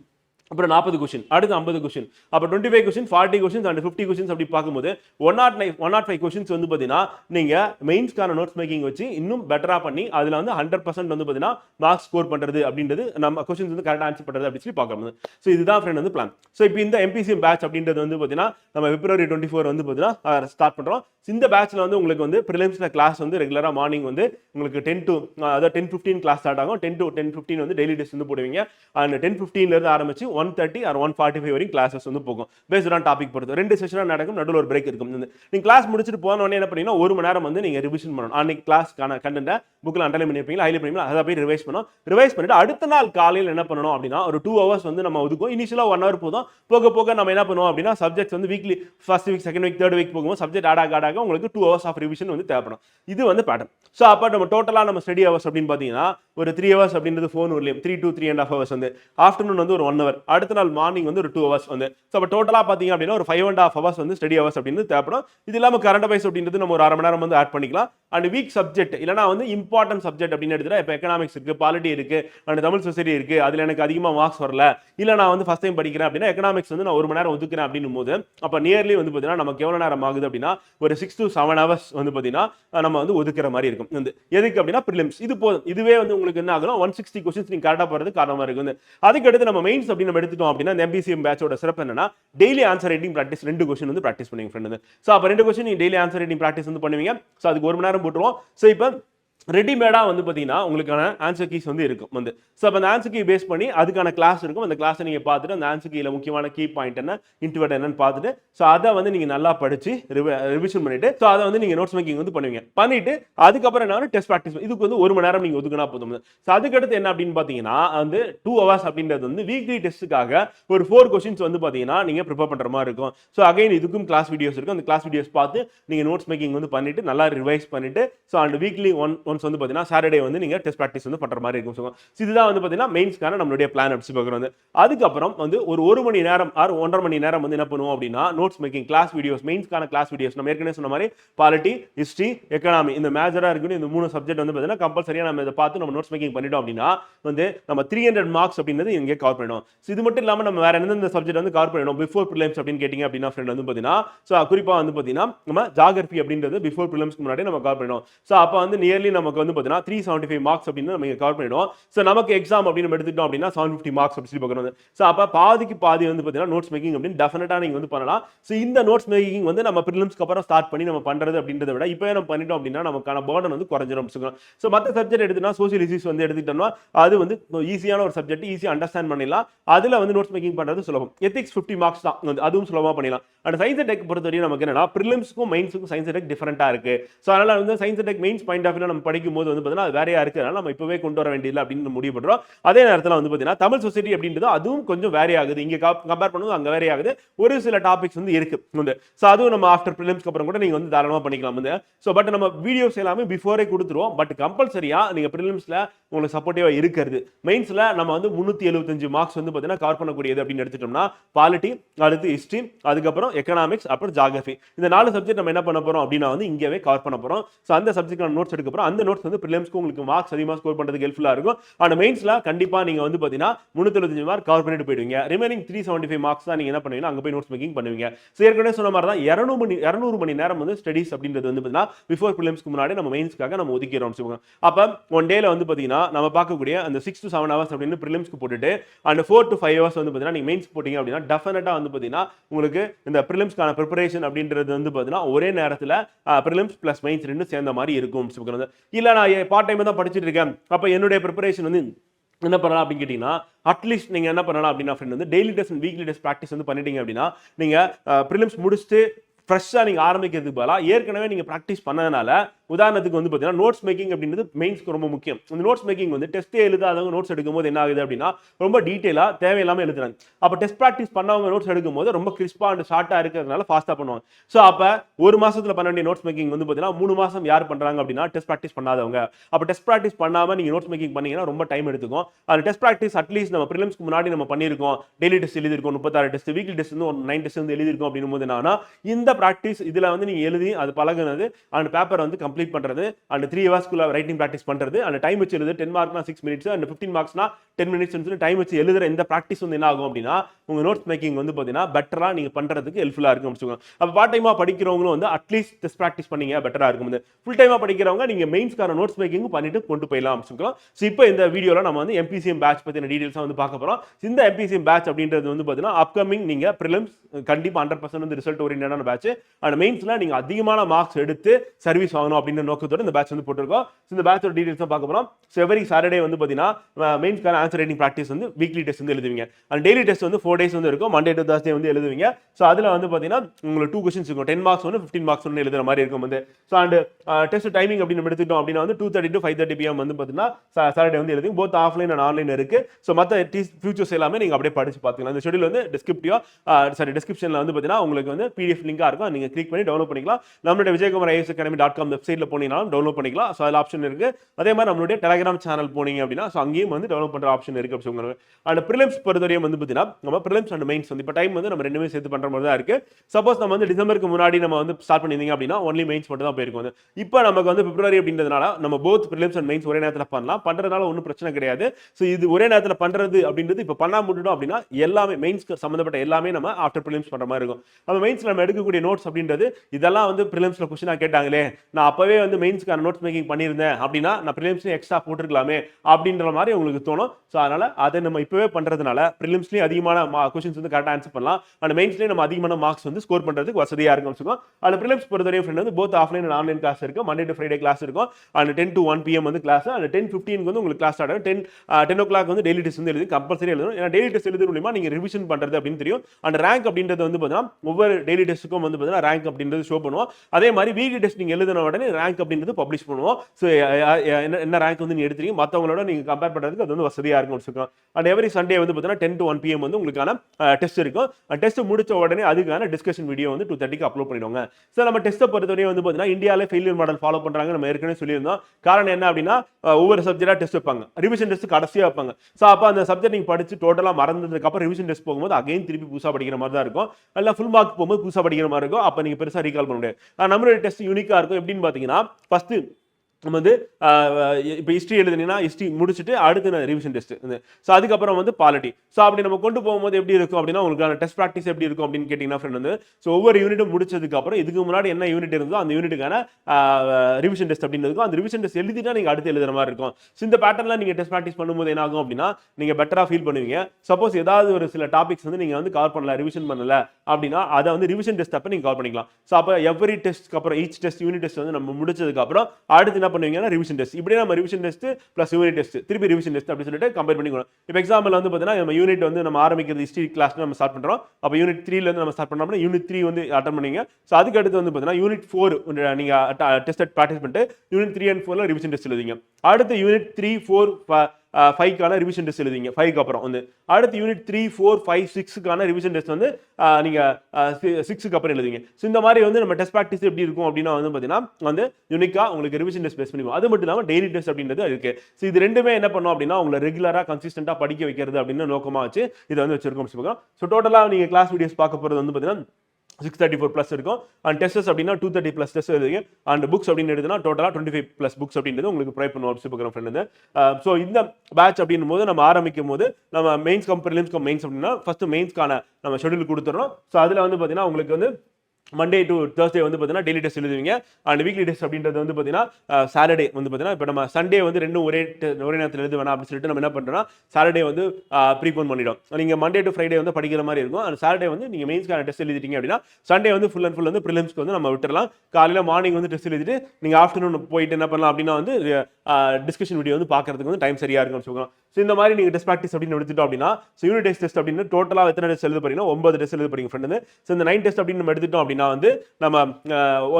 அப்புறம் நாற்பது கொஸ்டின் அடுத்து ஐம்பது கொஸ்டின் அப்போ twenty five question forty questions and fifty questions அப்படி பார்க்கும்போது one nought nine one nought five questions வந்து பார்த்தீங்கன்னா நீங்கள் மெயின்ஸ்க்கான நோட்ஸ் மேக்கிங் வச்சு இன்னும் பெட்டராக பண்ணி அதில் வந்து ஹண்ட்ரட் பர்சன்ட் வந்து பார்த்தீங்கன்னா மார்க்ஸ் ஸ்கோர் பண்ணுறது அப்படின்றது நம்ம கொஸ்டின்ஸ் வந்து கரெக்டாக ஆன்சர் பண்ணுறது அப்படின்னு சொல்லி பார்க்கணும் ஸோ இதுதான் ஃப்ரெண்ட் வந்து பிளான் ஸோ இப்போ இந்த எம்பிசிஎம் பேட்ச் அப்படின்றது வந்து பார்த்தீங்கன்னா நம்ம பிப்ரவரி டுவெண்ட்டி ஃபோர் வந்து பார்த்தீங்கன்னா ஸ்டார்ட் பண்ணுறோம் இந்த பேட்ச்சில் வந்து உங்களுக்கு வந்து ப்ரிலிம்ஸில் கிளாஸ் வந்து ரெகுலராக மார்னிங் வந்து உங்களுக்கு டென் டு அதாவது டென் ஃபிஃப்டீன் கிளாஸ் ஸ்டார்ட் ஆகும். டென் டு டென் ஃபிஃப்டின் வந்து டெய்லி டெஸ்ட் வந்து போடுவீங்க. அண்ட் டென் ஃபிஃப்டின்லேருந்து ஆரம்பிச்சு one thirty or one forty five வரைக்கும் கிளாஸஸ் வந்து போகும். பேஸ்ட் ஆன் டாபிக் பொறுத்து. ரெண்டு செஷனாக நடக்கும் நடுவில் ஒரு பிரேக் இருக்கும். நீங்கள் கிளாஸ் முடிச்சுட்டு போனோடனே என்ன பண்ணீங்கன்னா ஒரு மணி நேரம் வந்து நீங்கள் ரிவிஷன் பண்ணணும். அன்னைக்கு கிளாஸ்க்கான கண்டென்ட்டை புக்கில் அண்டர்லைன் பண்ணிப்பீங்களா ஹைலைட் பண்ணி அதை போய் ரிவைஸ் பண்ணோம் ரிவைஸ் பண்ணிட்டு அடுத்த நாள் காலையில் என்ன பண்ணணும் அப்படின்னா ஒரு டூ ஹவர்ஸ் வந்து நம்ம ஒதுக்கும். இனிஷியலாக ஒன் ஹவர் போதும். போக போக நம்ம என்ன பண்ணுவோம் அப்படின்னா சப்ஜெக்ட்ஸ் வந்து weekly first week second week third week போகும்போது சப்ஜெக்ட் ஆடாக ஆடாக உங்களுக்கு டூ ஹவர்ஸ் ஆஃப் ரிவிஷன் வந்து தேவைப்படும். இது வந்து பேட்டர்ன் ஸோ அப்போ நம்ம டோட்டலாக நம்ம ஸ்டடி ஹவர்ஸ் அப்படின்னு பார்த்தீங்கன்னா ஒரு த்ரீ ஹவர்ஸ் அப்படின்றது ஃபோன் வரலையும் three two three and half hours வந்து. ஆஃப்டர்நூன் வந்து ஒரு ஒன் ஹவர் அடுத்த நாள் மார்னிங் வந்து ஒரு டூ ஹவர்ஸ் வந்து. ஸோ அப்போ டோட்டலாக பார்த்தீங்க அப்படின்னா ஒரு ஃபைவ் அண்ட் ஆஃப் ஹவர்ஸ் வந்து ஸ்டடி ஹவர்ஸ் அப்படின்னு தேவைப்படும். இது இல்லாமல் கரண்ட் அஃபேர்ஸ் அப்படின்றது நம்ம ஒரு அரை மணி நேரம் வந்து ஆட் பண்ணிக்கலாம். அண்ட் வீக் சப்ஜெக்ட் இல்லைனா வந்து இம்பார்ட்டன்ட் சப்ஜெக்ட் அப்படின்னு எடுத்துட்டா இப்போ எக்கனாமிக்ஸ் இருக்கு பாலிட்டி இருக்கு அண்ட் தமிழ் சொசைட்டி இருக்கு அதில் எனக்கு அதிகமாக மார்க்ஸ் வரல. இல்லை நான் வந்து ஃபஸ்ட் டைம் படிக்கிறேன் அப்படின்னா எக்கனாமிக்ஸ் வந்து நான் ஒரு மணி நேரம் ஒதுக்குறேன் அப்படின்னும் போது அப்போ நியர்லி வந்து பார்த்தீங்கன்னா நமக்கு எவ்வளோ நேரம் ஆகுது அப்படின்னா ஒரு சிக்ஸ் டு செவன் ஹவர்ஸ் வந்து பார்த்தீங்கன்னா நம்ம வந்து ஒதுக்குற மாதிரி இருக்கும். வந்து எதுக்கு அப்படின்னா ப்ரிலிம்ஸ் இது போதும். இதுவே வந்து உங்களுக்கு என்ன ஆகும் ஒன் சிக்ஸ்டி கொஸ்டின்ஸ் நீங்கள் கரெக்டாக போகிறது காரணமாக இருக்கு வந்து அதுக்கு அடுத்து நம்ம மெயின்ஸ் அப்படின்னு நம்ம எடுத்துட்டோம் அப்படின்னா இந்த எம்பிசிஎம் பேட்சோட சிறப்பு என்னன்னா டெய்லி ஆன்சர் ரைட்டிங் ப்ராக்டிஸ் ரெண்டு கொஸ்டின் வந்து ப்ராக்டிஸ் பண்ணுவீங்க ஃப்ரெண்ட் வந்து. ஸோ அப்போ ரெண்டு கொஸ்டின் நீங்கள் டெய்லி ஆன்சர் ரைட்டிங் ப்ராக்டிஸ் வந்து பண்ணுவீங்க. ஸோ அதுக்கு ஒரு மணி நேரம் போட்டுருவோம். ஸோ இப்போ ரெடிமேடாக வந்து பார்த்தீங்கன்னா உங்களுக்கான ஆன்சர் கீஸ் வந்து இருக்கும். வந்து ஸோ அப்போ அந்த ஆன்சர் கீ பேஸ் பண்ணி அதுக்கான கிளாஸ் இருக்கும். அந்த கிளாஸை நீங்கள் பார்த்துட்டு அந்த ஆன்சர் கீயில் முக்கியமான கீ பாயிண்ட் என்ன இன்ட்வர்ட் என்னன்னு பார்த்துட்டு ஸோ அதை வந்து நீங்கள் நல்லா படித்து ரிவிஷன் பண்ணிட்டு ஸோ அதை வந்து நீங்கள் நோட்ஸ் மேக்கிங் வந்து பண்ணுவீங்க. பண்ணிட்டு அதுக்கப்புறம் என்ன டெஸ்ட் ப்ராக்டிஸ் இதுக்கு வந்து ஒரு மணி நேரம் நீங்கள் ஒதுக்குனா போதும். ஸோ அதுக்கடுத்து என்ன அப்படின்னு பார்த்தீங்கன்னா வந்து டூ ஹவர்ஸ் அப்படின்றது வந்து வீக்லி டெஸ்ட்டுக்காக ஒரு ஃபோர் கொஸ்டின்ஸ் வந்து பார்த்தீங்கன்னா நீங்கள் ப்ரிப்பேர் பண்ணுற மாதிரி இருக்கும். ஸோ அகைன் இதுக்கும் கிளாஸ் வீடியோஸ் இருக்கும். அந்த கிளாஸ் வீடியோஸ் பார்த்து நீங்கள் நோட்ஸ் மேக்கிங் வந்து பண்ணிட்டு நல்லா ரிவைஸ் பண்ணிட்டு so and weekly one once வந்து பார்த்தீங்கன்னா சாட்டர்டே வந்து நீங்கள் டெஸ்ட் ப்ராக்டிஸ் வந்து பண்ணுற மாதிரி இருக்கும். இதுதான் வந்து பார்த்தீங்கன்னா மெயின்ஸ்க்கான நம்மளுடைய பிளான் அடிச்சு பார்க்குறோம் வந்து அதுக்கப்புறம் வந்து ஒரு ஒரு மணி நேரம் ஆறு ஒன்றரை மணி நேரம் வந்து என்ன பண்ணுவோம் அப்படின்னா நோட்ஸ் மேக்கிங் கிளாஸ் வீடியோஸ் மெயின்ஸ்க்கான கிளாஸ் வீடியோஸ் நம்ம ஏற்கனவே சொன்ன மாதிரி பாலிட்டி ஹிஸ்ட்ரி எக்கனாமி இந்த மேஜராக இருக்குன்னு இந்த மூணு சப்ஜெக்ட் வந்து பார்த்தீங்கன்னா கம்பல்சரியாக நம்ம இதை பார்த்து நம்ம நோட்ஸ் மேக்கிங் பண்ணிட்டோம் அப்படின்னா வந்து நம்ம த்ரீ ஹண்ட்ரட் மார்க்ஸ் அப்படின்றது இங்கே கவர் பண்ணிடும். ஸோ இது மட்டும் இல்லாமல் நம்ம வேற எந்தெந்த சப்ஜெக்ட் வந்து கவர் பண்ணிடும் பிஃபோர் ப்ரிலிம்ஸ் அப்படின்னு கேட்டிங்க அப்படின்னா ஃப்ரெண்ட் வந்து பார்த்தீங்கன்னா ஸோ குறிப்பாக வந்து பார்த்தீங்கன்னா நம்ம ஜாகிரபி அப்படின்றது பிஃபோர் ப்ரிலிம்ஸ்க்கு முன்னாடி நம்ம கவர் பண்ணிடும். ஸோ அப்போ வந்து நியர்லி நமக்கு வந்து பார்த்தீங்கன்னா த்ரீ செவன்ட்டி ஃபைவ் மார்க்ஸ் அப்படின்னு நம்ம கவர் பண்ணிடுவோம். ஸோ நமக்கு எக்ஸாம் அப்படின்னு நம்ம எடுத்துட்டோம் அப்படின்னா செவன் ஃபிஃப்டி மார்க்ஸ் அப்படி சொல்லி பார்க்குறோம். ஸோ அப்போ பாதிக்கு பாதி வந்து பார்த்தீங்கன்னா நோட்ஸ் மேக்கிங் அப்படின்னு டெஃபினட்டாக நீங்கள் வந்து பண்ணலாம். ஸோ இந்த நோட்ஸ் மேக்கிங் வந்து நம்ம ப்ரிலிம்ஸ்க்கு அப்புறம் ஸ்டார்ட் பண்ணி நம்ம பண்ணுறது அப்படின்றத விட இப்போ நம்ம பண்ணிட்டோம் அப்படின்னா நமக்கான பேர்டன் வந்து குறைஞ்சிடும் வச்சுக்கோங்க ஸோ மற்ற சப்ஜெக்ட் எடுத்துனா சோசியல் இஷ்யூஸ் வந்து எடுத்துக்கிட்டோம்னா அது வந்து ஈஸியான ஒரு சப்ஜெக்ட் ஈஸியாக அண்டர்ஸ்டாண்ட் பண்ணிடலாம். அதில் வந்து நோட்ஸ் மேக்கிங் பண்ணுறது சுலபம். எத்திக்ஸ் ஃபிஃப்டி மார்க்ஸ் தான். வந்து அதுவும் சுலபமாக பண்ணிடலாம். அண்ட் சயின்ஸ் டெக் பொறுத்தவரையும் நமக்கு என்னன்னா ப்ரிலிம்ஸ்க்கும் மெயின்ஸுக்கும் சயின்ஸ் டெக் டிஃப்ரெண்ட்டாக இருக்கு. ஸோ அதனால் வந்து science tech mains point of நம்ம படிக்கும் போது வந்து பார்த்தீங்கன்னா அது வேறையாக இருக்கிறதுனால நம்ம இப்போவே கொண்டு வர வேண்டியதில்லை அப்படின்னு முடிவு பண்ணுறோம் அதே நேரத்தில் வந்து பார்த்தீங்கன்னா தமிழ் சொசைட்டி அப்படின்றது அதுவும் கொஞ்சம் வேரி ஆகுது இங்கே கம்பேர் பண்ணும்போது அங்கே வேரி ஆகுது ஒரு சில டாபிக்ஸ் வந்து இருக்கு. வந்து ஸோ அதுவும் நம்ம ஆஃப்டர் ப்ரிலிம்ஸ்க்கு அப்புறம் கூட நீங்கள் வந்து தாராளமாக பண்ணிக்கலாம். வந்து ஸோ பட் நம்ம வீடியோஸ் எல்லாமே பிஃபோரே கொடுத்துருவோம். பட் கம்பல்சரியாக நீங்கள் ப்ரிலிம்ஸில் உங்களுக்கு சப்போர்ட்டிவாக இருக்கிறது. மெயின்ஸில் நம்ம வந்து முந்நூற்றி எழுபத்தஞ்சு மார்க்ஸ் வந்து பார்த்தீங்கன்னா கவர் பண்ணக்கூடியது அப்படின்னு எடுத்துட்டோம்னா பாலிட்டி அடுத்து ஹிஸ்ட்ரி அதுக்கப்புறம் எக்கனாமிக்ஸ் அப்புறம் ஜாகிரபி இந்த நாலு சப்ஜெக்ட் நம்ம என்ன பண்ண போகிறோம் அப்படின்னா வந்து இங்கேவே கவர் பண்ண போகிறோம் ஸோ அந்த சப்ஜெக்ட் நோட்ஸ் எடுக்க போகிறோம் அந்த நோட்ஸ் வந்து ப்ரிலிம்ஸ்க்கு உங்களுக்கு மார்க்ஸ் அதிகமாக ஸ்கோர் பண்ணுறதுக்கு ஹெல்ப்ஃபுல்லாக இருக்கும். ஆனால் மெயின்ஸில் கண்டிப்பாக நீங்கள் வந்து பார்த்தீங்கன்னா முந்நூற்றி மார்க் கவர் பண்ணிட்டு போயிடுவீங்க. Remaining three seventy five marks தான் நீங்கள் என்ன பண்ணுவீங்கன்னா அங்கே போய் நோட்ஸ் மேக்கிங் பண்ணுவீங்க. ஸோ ஏற்கனவே சொன்ன மாதிரி தான் இரநூறு மணி இரநூறு மணி நேரம் வந்து ஸ்டடிஸ் அப்படின்றது வந்து பார்த்தீங்கன்னா பிஃபோர் ப்ரிலிம்ஸ்க்கு முன்னாடி நம்ம மெயின்ஸ்க்காக நம்ம ஒதுக்கிறோம் வச்சுக்கோங்க. அப்போ ஒன் டேல வந்து பார்த்தீங்கன்னா நம்ம பார்க்கக்கூடிய அந்த சிக்ஸ் டு செவன் ஹவர்ஸ் அப்படின்னு ப்ரிலிம்ஸ்க்கு போட்டுட்டு and four to five hours வந்து பார்த்தீங்கன்னா நீங்கள் மெயின்ஸ் போட்டீங்க அப்படின்னா டெஃபினட்டாக வந்து பார்த்தீங்கன்னா உங்களுக்கு இந்த ப்ரிலிம்ஸ்க்கான ப்ரிப்பரேஷன் அப்படின்றது வந்து பார்த்தீங்கன்னா ஒரே நேரத்தில் ப்ரிலிம்ஸ் ப்ளஸ் மெயின்ஸ் ரெண்டும் சேர்ந்த மாதிரி இருக்கும் இல்லை நான் பார்ட் டைம் தான் படிச்சுட்டு இருக்கேன். அப்போ என்னுடைய ப்ரிப்பரேஷன் வந்து என்ன பண்ணலாம்? அப்படின்னு கேட்டிங்கன்னா அட்லீஸ்ட் நீங்கள் என்ன பண்ணலாம்? அப்படின்னா ஃப்ரெண்ட் வந்து daily test weekly test practice வந்து பண்ணிட்டீங்க அப்படின்னா நீங்கள் ப்ரிலிம்ஸ் முடிச்சுட்டு ஃப்ரெஷ்ஷாக நீங்கள் ஆரம்பிக்கிறதுக்கு பதிலாக ஏற்கனவே நீங்கள் ப்ராக்டிஸ் பண்ணதுனால உதாரணத்துக்கு வந்து பார்த்தீங்கன்னா நோட்ஸ் மேக்கிங் அப்படின்றது மெயின்ஸ்க்கு ரொம்ப முக்கியம். இந்த நோட்ஸ் மேக்கிங் வந்து டெஸ்ட்டே எழுதாதவங்க நோட்ஸ் எடுக்கும்போது என்ன ஆகுது அப்படின்னா ரொம்ப டீட்டெயிலாக தேவையில்லாமல் எழுதுறாங்க. அப்போ டெஸ்ட் ப்ராக்டிஸ் பண்ணவங்க நோட்ஸ் எடுக்கும்போது ரொம்ப கிறிஸ்பாக அண்ட் ஷார்ட்டாக இருக்கிறதுனால ஃபாஸ்ட்டாக பண்ணுவாங்க. ஸோ அப்போ ஒரு மாதத்தில் பண்ண வேண்டிய நோட்ஸ் மேக்கிங் வந்து பார்த்தீங்கன்னா மூணு மாதம் யார் பண்ணுறாங்க அப்படின்னா டெஸ்ட் ப்ராக்டிஸ் பண்ணாதவங்க. அப்போ டெஸ்ட் ப்ராக்டிஸ் பண்ணாமல் நீங்கள் நோட்ஸ் மேக்கிங் பண்ணீங்கன்னா ரொம்ப டைம் எடுத்துக்கும். அந்த டெஸ்ட் ப்ராக்டிஸ் அட்லீஸ்ட் நம்ம ப்ரிலிம்ஸ்க்கு முன்னாடி நம்ம பண்ணியிருக்கோம். டெய்லி டெஸ்ட் எழுதிருக்கோம் முப்பத்தாறு டெஸ்ட் வீக்லி டெஸ்ட் வந்து ஒரு நைன் டெஸ்ட் வந்து எழுதிருக்கோம் அப்படின்னும் போது என்னன்னா இந்த ப்ராக்டிஸ் இதில் வந்து நீங்கள் எழுதி அது பழகுனது அந்த பேப்பர் வந்து கம்ப்ளீட் கம்ப்ளீட் பண்றது. அண்ட் த்ரீ ஹவர்ஸ்க்குள்ள ரைட்டிங் ப்ராக்டிஸ் பண்றது. அந்த டைம் வச்சு எழுது டென் மார்க்னா சிக்ஸ் மினிட்ஸ் அண்ட் ஃபிஃப்டின் மார்க்ஸ்னா டென் மினிட்ஸ் சொல்லி டைம் வச்சு எழுதுற இந்த ப்ராக்டிஸ் வந்து என்ன ஆகும் அப்படின்னா உங்க நோட்ஸ் மேக்கிங் வந்து பார்த்தீங்கன்னா பெட்டராக நீங்க பண்றதுக்கு ஹெல்ப்ஃபுல்லா இருக்கும் வச்சுக்கோங்க அப்போ பார்ட் டைமாக படிக்கிறவங்களும் வந்து அட்லீஸ்ட் டெஸ்ட் ப்ராக்டிஸ் பண்ணீங்க பெட்டராக இருக்கும் ஃபுல் டைமாக படிக்கிறவங்க நீங்க மெயின்ஸ்க்கான நோட்ஸ் மேக்கிங் பண்ணிட்டு கொண்டு போயிடலாம் அப்படின்னு ஸோ இப்போ இந்த வீடியோவில் நம்ம வந்து எம்பிசிஎம் பேட்ச் பற்றின டீடைல்ஸா வந்து பார்க்க போறோம். இந்த எம்பிசிஎம் பேட்ச் அப்படின்றது வந்து பார்த்தீங்கன்னா அப்கமிங் நீங்க ப்ரிலிம்ஸ் கண்டிப்பா ஹண்ட்ரட் பர்சன்ட் வந்து ரிசல்ட் ஓரியன்டான பேட்ச் அண்ட் மெயின்ஸில் நீங்க அதிகமான மார்க்ஸ் எடுத்து சர்வீஸ் வாங்கணும் அப்படின்ற நோக்கத்தோட இந்த பேட்ச் வந்து போட்டிருக்கோம். ஸோ இந்த பேட்சோட டீடைல்ஸ் தான் பார்க்க போகிறோம் ஸோ எவரி சாட்டர்டே வந்து பார்த்தீங்கன்னா மெயின்ஸ்க்கான ஆன்சர் ரைட்டிங் ப்ராக்டிஸ் வந்து வீக்லி டெஸ்ட் வந்து எழுதுவீங்க. அண்ட் டெய்லி டெஸ்ட் வந்து ஃபோர் டேஸ் வந்து இருக்கும். மண்டே டு தர்ஸ்டே வந்து எழுதுவீங்க. ஸோ அதில் வந்து பார்த்தீங்கன்னா உங்களுக்கு டூ கொஸ்டின்ஸ் இருக்கும். டென் மார்க்ஸ் ஒன்று ஃபிஃப்டின் மார்க்ஸ் ஒன்று எழுதுற மாதிரி இருக்கும் வந்து. ஸோ அண்ட் டெஸ்ட் டைமிங் அப்படின்னு நம்ம எடுத்துட்டோம் அப்படின்னா வந்து two thirty to five thirty PM வந்து பார்த்தீங்கன்னா சாட்டர்டே வந்து எழுதுங்க போத் ஆஃப்லைன் அண்ட் ஆன்லைன் இருக்கு. ஸோ மற்ற ஃபியூச்சர்ஸ் எல்லாமே நீங்கள் அப்படியே படிச்சு பார்த்துக்கலாம் இந்த ஷெடியூல் வந்து டிஸ்கிரிப்டிவோ சாரி டிஸ்கிரிப்ஷனில் வந்து பார்த்தீங்கன்னா உங்களுக்கு வந்து பிடிஎஃப் லிங்காக இருக்கும். நீங்கள் கிளிக் பண்ணி டவுன்லோட் பண்ணிக்கலாம். நம்மளோட Vijayakumar IAS academy dot com வெப்சைட்டில் போனீங்கனாலும் டவுன்லோட் பண்ணிக்கலாம். ஸோ அதில் ஆப்ஷன் இருக்கு. அதே மாதிரி நம்மளுடைய டெலிகிராம் சேனல் போனீங்க அப்படின்னா ஸோ அங்கேயும் வந்து டவுன்லோட் பண்ணுற ஆப்ஷன் இருக்கு அப்படி சொல்லுங்க அண்ட் ப்ரிலிம்ஸ் பொறுத்தவரையும் வந்து பார்த்தீங்கன்னா நம்ம ப்ரிலிம்ஸ் அண்ட் மெயின்ஸ் வந்து இப்போ டைம் வந்து நம்ம ரெண்டுமே சேர்த்து பண்ணுற மாதிரி தான் இருக்கு. சப்போஸ் நம்ம வந்து டிசம்பருக்கு முன்னாடி நம்ம வந்து ஸ்டார்ட் பண்ணியிருந்தீங்க அப்படின்னா ஒன்லி மெயின்ஸ் மட்டும் தான் போயிருக்கும் வந்து இப்போ நமக்கு வந்து பிப்ரவரி அப்படின்றதுனால நம்ம போத் ப்ரிலிம்ஸ் அண்ட் மெயின்ஸ் ஒரே நேரத்தில் பண்ணலாம். பண்ணுறதுனால ஒன்றும் பிரச்சனை கிடையாது. ஸோ இது ஒரே நேரத்தில் பண்ணுறது அப்படின்றது இப்போ பண்ணாம முடியும் அப்படின்னா எல்லாமே மெயின்ஸ்க்கு சம்மந்தப்பட்ட எல்லாமே நம்ம ஆஃப்டர் ப்ரிலிம்ஸ் பண்ணுற மாதிரி இருக்கும். நம்ம மெயின்ஸ் நம்ம எடுக்கக்கூடிய நோட்ஸ் அப்படின்றது இதெல்லாம் வந்து ப்ரிலிம்ஸில் கொஸ்டினாக கேட்டாங்களே நான் அப்போவே வந்து மெயின்ஸ்க்கான நோட்ஸ் மேக்கிங் பண்ணியிருந்தேன். அப்படின்னா நான் ப்ரிலிம்ஸ்லேயும் எக்ஸ்ட்ரா போட்டிருக்கலாமே அப்படின்ற மாதிரி உங்களுக்கு தோணும். ஸோ அதனால் அதை நம்ம இப்போவே பண்ணுறதுனால ப்ரிலிம்ஸ்லேயும் அதிகமான கொஸ்டின்ஸ் வந்து கரெக்டாக ஆன்சர் பண்ணலாம். அண்ட் மெயின்ஸ்லேயும் நம்ம அதிகமான மார்க்ஸ் வந்து ஸ்கோர் பண்ணுறதுக்கு வசதியாக இருக்கும் வச்சுக்கோம் அந்த ப்ரிலிம்ஸ் பொறுத்தவரையும் ஃப்ரெண்ட் வந்து both offline and online class இருக்கும். மண்டே டு ஃப்ரைடே கிளாஸ் இருக்கும். And ten to one PM வந்து கிளாஸ் அண்ட் டென் ஃபிஃப்டீனுக்கு வந்து உங்களுக்கு கிளாஸ் ஸ்டார்ட் ஆகும். டென் டென் ஓ கிளாக் வந்து டெய்லி டெஸ்ட் வந்து எழுதி கம்பல்சரி எழுதணும். ஏன்னா டெய்லி டெஸ்ட் எழுதி மூலியமா நீங்கள் ரிவிஷன் பண்ணுறது அப்படின்னு தெரியும். அண்ட் ரேங்க் அப்படின்றது வந்து பார்த்தீங்கன்னா ஒவ்வொரு டெய்லி டெஸ்ட்டுக்கும் வந்து பார்த்தீங்கன்னா ரேங்க் அப்படின்றது ஷோ பண்ணுவோம். அதே மாதிரி வீக்லி டெஸ்ட் நீங்கள் எழுதின உடனே ரேங்க் அப்படின்றது பப்ளிஷ் பண்ணுவோம். ஸோ என்ன என்ன ரேங்க் வந்து நீங்க எடுத்துறீங்க மற்றவங்களோட நீங்கள் கம்பேர் பண்றதுக்கு அது வந்து வசதியா இருக்கும் வச்சுக்கோங்க. அண்ட் எவ்ரி சண்டே வந்து பார்த்தீங்கன்னா டென் டு ஒன் பிஎம் வந்து உங்களுக்கான டெஸ்ட் இருக்கும். டெஸ்ட் முடிச்ச உடனே அதுக்கான டிஸ்கஷன் வீடியோ வந்து டூ தேர்ட்டிக்கு அப்லோட் பண்ணிடுவாங்க. ஸோ நம்ம டெஸ்ட்டை பொறுத்தவரையும் வந்து பார்த்தீங்கன்னா இந்தியாவிலே ஃபெயிலியர் மாடல் ஃபாலோ பண்றாங்க. நம்ம ஏற்கனவே சொல்லியிருந்தோம். காரணம் என்ன அப்படின்னா ஒவ்வொரு சப்ஜெக்டாக டெஸ்ட் வைப்பாங்க. ரிவிஷன் டெஸ்ட் கடைசியா வைப்பாங்க. ஸோ அப்போ அந்த சப்ஜெக்ட் நீங்க படிச்சு டோட்டலா மறந்ததுக்கு அப்புறம் ரிவிஷன் டெஸ்ட் போகும்போது அகைன் திருப்பி புதுசாக படிக்கிற மாதிரி தான் இருக்கும். எல்லாம் ஃபுல் மார்க் போகும்போது புதுசாக படிக்கிற மாதிரி இருக்கும். அப்போ நீங்க பெருசா ரீகால் பண்ண முடியாது. நம்மளுடைய டெஸ்ட் யூனிக்கா இருக்கும். எப்படின்னு பார்த்தீங்கன்னா ஃபஸ்ட்டு நம்ம வந்து இப்போ ஹிஸ்ட்ரி எழுதுனீங்கன்னா ஹிஸ்ட்ரி முடிச்சுட்டு அடுத்து ரிவிஷன் டெஸ்ட் ஸோ அதுக்கப்புறம் வந்து பாலிட்டி ஸோ அப்படி நம்ம கொண்டு போகும்போது எப்படி இருக்கும் அப்படின்னா உங்களுக்கான டெஸ்ட் ப்ராக்டிஸ் எப்படி இருக்கும் அப்படின்னு கேட்டிங்கன்னா ஃப்ரெண்ட் வந்து ஸோ ஒவ்வொரு யூனிட்டும் முடிச்சதுக்கு அப்புறம் இதுக்கு முன்னாடி என்ன யூனிட் இருந்தோ அந்த யூனிட்டுக்கான ரிவிஷன் டெஸ்ட் அப்படின்னு இருக்கும். அந்த ரிவிஷன் டெஸ்ட் எழுதிட்டா நீங்கள் அடுத்து எழுதுற மாதிரி இருக்கும். ஸோ இந்த பேட்டர்னில் நீங்கள் டெஸ்ட் ப்ராக்டிஸ் பண்ணும்போது என்ன ஆகும் அப்படின்னா நீங்கள் பெட்டராக ஃபீல் பண்ணுவீங்க. சப்போஸ் ஏதாவது ஒரு சில டாபிக்ஸ் வந்து நீங்கள் வந்து கவர் பண்ணல ரிவிஷன் பண்ணல அப்படின்னா அதை வந்து ரிவிஷன் டெஸ்ட் அப்போ நீங்கள் கவர் பண்ணிக்கலாம். ஸோ அப்போ எவ்ரி டெஸ்ட்க்கு அப்புறம் ஈச் டெஸ்ட் யூனிட் டெஸ்ட் வந்து நம்ம முடிச்சதுக்கு அப்புறம் அடுத்து என்ன பண்ணுவீங்கன்னா ரிவிஷன் டெஸ்ட் இப்படியே நம்ம revision test plus unit test திருப்பி ரிவிஷன் டெஸ்ட் அப்படின்னு சொல்லிட்டு கம்பேர் பண்ணிக்கணும் இப்போ எக்ஸாம்பிள் வந்து பார்த்தீங்கன்னா நம்ம யூனிட் வந்து நம்ம ஆரம்பிக்கிறது ஹிஸ்ட்ரி கிளாஸ் நம்ம ஸ்டார்ட் பண்ணுறோம் அப்போ யூனிட் த்ரீலேருந்து நம்ம ஸ்டார்ட் பண்ணோம்னா யூனிட் த்ரீ வந்து அட்டன் பண்ணீங்க ஸோ அதுக்கு அடுத்து வந்து பார்த்தீங்கன்னா யூனிட் ஃபோர் நீங்கள் டெஸ்ட் ப்ராக்டிஸ் பண்ணிட்டு யூனிட் த்ரீ அண்ட் ஃபோரில் ரிவிஷன் டெஸ்ட் எழுதிங்க அடுத்து யூனிட் த்ரீ ஃபோர் ஃபைவ்க்கான ரிவிஷன் டெஸ்ட் எழுதிங்க ஃபைவ்க்கு அப்புறம் வந்து. அடுத்து யூனிட் த்ரீ ஃபோர் ஃபைவ் சிக்ஸுக்கான ரிவிஷன் டெஸ்ட் வந்து நீங்கள் சிக்ஸுக்கு அப்புறம் எழுதிங்க ஸோ இந்த மாதிரி வந்து நம்ம டெஸ்ட் ப்ராக்டிஸ் எப்படி இருக்கும் அப்படின்னா வந்து பார்த்தீங்கன்னா வந்து யூனிக்காக உங்களுக்கு ரிவிஷன் டெஸ்ட் பேஸ் பண்ணுவோம் அது மட்டும் இல்லாமல் டெய்லி டெஸ்ட் அப்படின்றது இருக்குது ஸோ இது ரெண்டுமே என்ன பண்ணும் அப்படின்னா உங்களை ரெகுலராக கன்சிஸ்டண்டாக படிக்க வைக்கிறது அப்படின்னு நோக்கமாக வச்சு இதை வந்து வச்சிருக்கோம். ஸோ டோட்டலாக நீங்கள் கிளாஸ் வீடியோஸ் பார்க்க போகிறது வந்து பார்த்தீங்கன்னா சிக்ஸ் தேர்ட்டி ஃபோர் ப்ளஸ் இருக்கும். அண்ட் டெஸ்டஸ் அப்படின்னா டூ தேர்ட்டி ப்ளஸ் டெஸ்ட் எழுதுங்க அண்ட் புக்ஸ் அப்படின்னு எடுத்துனா டோட்டலாக டுவெண்ட்டி ஃபைவ் ப்ளஸ் புக்ஸ் அப்படின்றது உங்களுக்கு ப்ரொவைட் பண்ணுவோம். சிவகிரம் ஃப்ரெண்ட் ஸோ இந்த பேட்ச் அப்படின்னும் போது நம்ம ஆரம்பிக்கும் போது நம்ம mains cum prelims cum mains அப்படின்னா ஃபர்ஸ்ட் மெயின்ஸ்க்கான நம்ம ஷெடியூல் கொடுத்துறோம். ஸோ அதில் வந்து பார்த்தீங்கன்னா உங்களுக்கு வந்து மண்டே டு தேர்ஸ்டே வந்து பார்த்தீங்கன்னா டெய்லி டெஸ்ட் எழுதுவீங்க. அண்ட் வீக்லி டெஸ்ட் அப்படின்றது வந்து பார்த்தீங்கன்னா சாட்டர்டே வந்து பார்த்தீங்கன்னா இப்போ நம்ம சண்டே வந்து ரெண்டும் ஒரே ஒரே நேரத்தில் எழுது வேணாம் அப்படின்னு சொல்லிட்டு நம்ம என்ன பண்ணுறோம்னா சாட்டர்டே வந்து ப்ரீபோன் பண்ணிடும். நீங்கள் மண்டே டு ஃப்ரைடே வந்து படிக்கிற மாதிரி இருக்கும். அண்ட் சாட்டர்டே வந்து நீங்கள் மெயின்ஸ்க்கான டெஸ்ட் எழுதிட்டீங்க அப்படின்னா சண்டே வந்து ஃபுல் அண்ட் ஃபுல் வந்து ப்ரிலிம்ஸ்க்கு வந்து நம்ம விட்டுறலாம். காலையில் மார்னிங் வந்து டெஸ்ட் எழுதிட்டு நீங்கள் ஆஃப்டர்நூன் போயிட்டு என்ன பண்ணலாம் அப்படின்னா வந்து டிஸ்கஷன் வீடியோ வந்து பார்க்கறதுக்கு வந்து டைம் சரியாக இருக்கும்னு சொல்லுவோம். ஸோ இந்த மாதிரி நீங்கள் டெஸ்ட் ப்ராக்டிஸ் அப்படின்னு எடுத்துட்டோம் அப்படின்னா ஸோ யூனிட் டெஸ்ட் டெஸ்ட் அப்படின்னு டோட்டலாக எத்தனை டெஸ்ட் எழுத போறீங்கன்னா ஒன்பது டெஸ்ட் எழுத போறீங்க ஃப்ரெண்டு ஸோ இந்த நைன் டெஸ்ட் அப்படின்னு நம்ம எடுத்துட்டோம் அப்படின்னா வந்து நம்ம